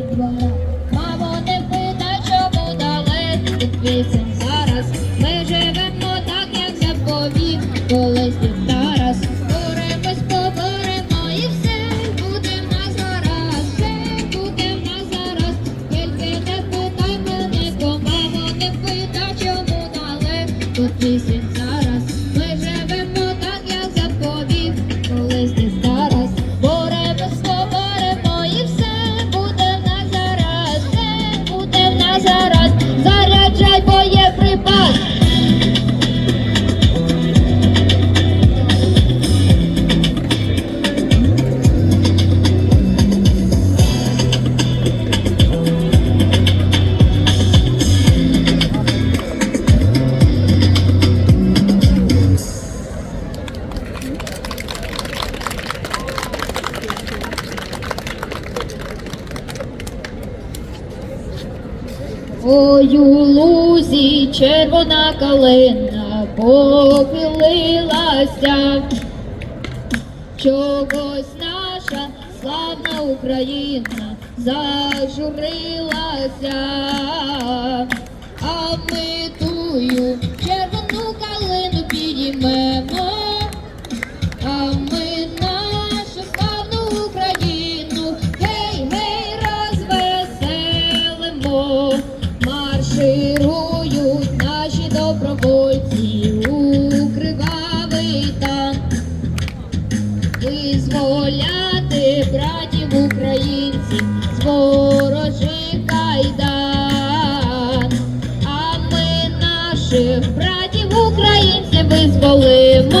ดวงดาว У лузі червона калина похилилася, чогось наша славна Україна зажурилася, а ми тую марширують наші добровольці у кривавий танк. Визволяти братів українців з ворожих кайдан. А ми наших братів українців визволимо.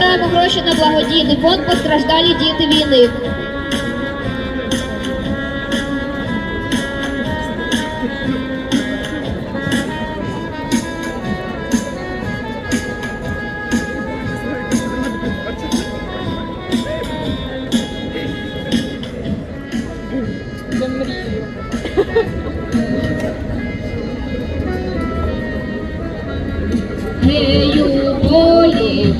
Збираємо гроші на благодійний фонд постраждалі діти війни. Полі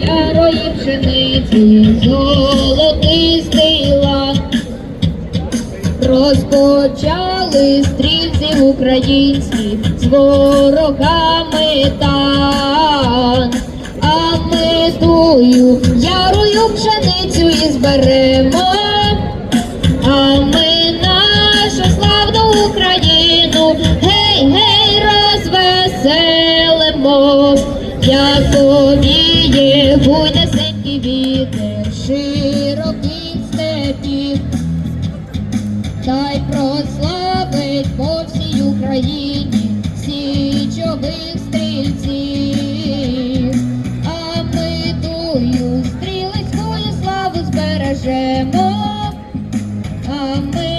ярої пшениці, золотистий лан. Розпочали стрільці українські з ворогами тан. А ми тую ярою пшеницю і зберемо. А ми нашу славну Україну, гей, гей, розвеселимо, як повіє, буде синій вітер, широкий степі, та й прославить по всій Україні січових стрільців, а ми тую стрілецькою славу збережемо, а ми.